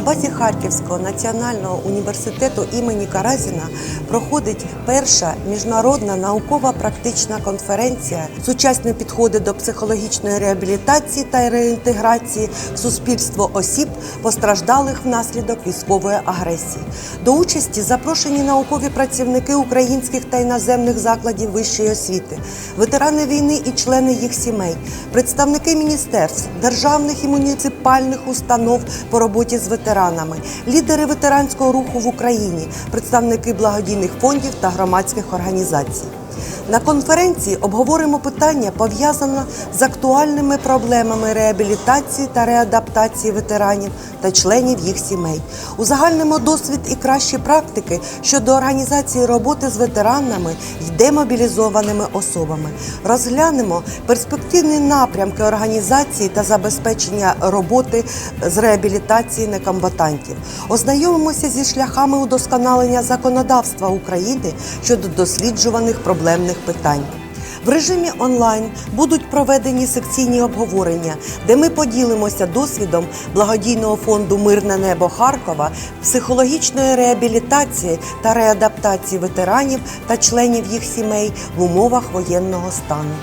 На базі Харківського національного університету імені Каразіна проходить перша міжнародна наукова практична конференція Сучасні підходи до психологічної реабілітації та реінтеграції в суспільство осіб, постраждалих внаслідок військової агресії. До участі запрошені наукові працівники українських та іноземних закладів вищої освіти, ветерани війни і члени їх сімей, представники міністерств, державних і муніципальних установ по роботі з ветеранами, лідери ветеранського руху в Україні, представники благодійних фондів та громадських організацій. На конференції обговоримо питання, пов'язане з актуальними проблемами реабілітації та реадаптації ветеранів та членів їх сімей. Узагальнимо досвід і кращі практики щодо організації роботи з ветеранами й демобілізованими особами. Розглянемо перспективні напрямки організації та забезпечення роботи з реабілітації некомбатантів. Ознайомимося зі шляхами удосконалення законодавства України щодо досліджуваних проблемних питань. В режимі онлайн будуть проведені секційні обговорення, де ми поділимося досвідом благодійного фонду Мирне небо Харкова, психологічної реабілітації та реадаптації ветеранів та членів їх сімей в умовах воєнного стану.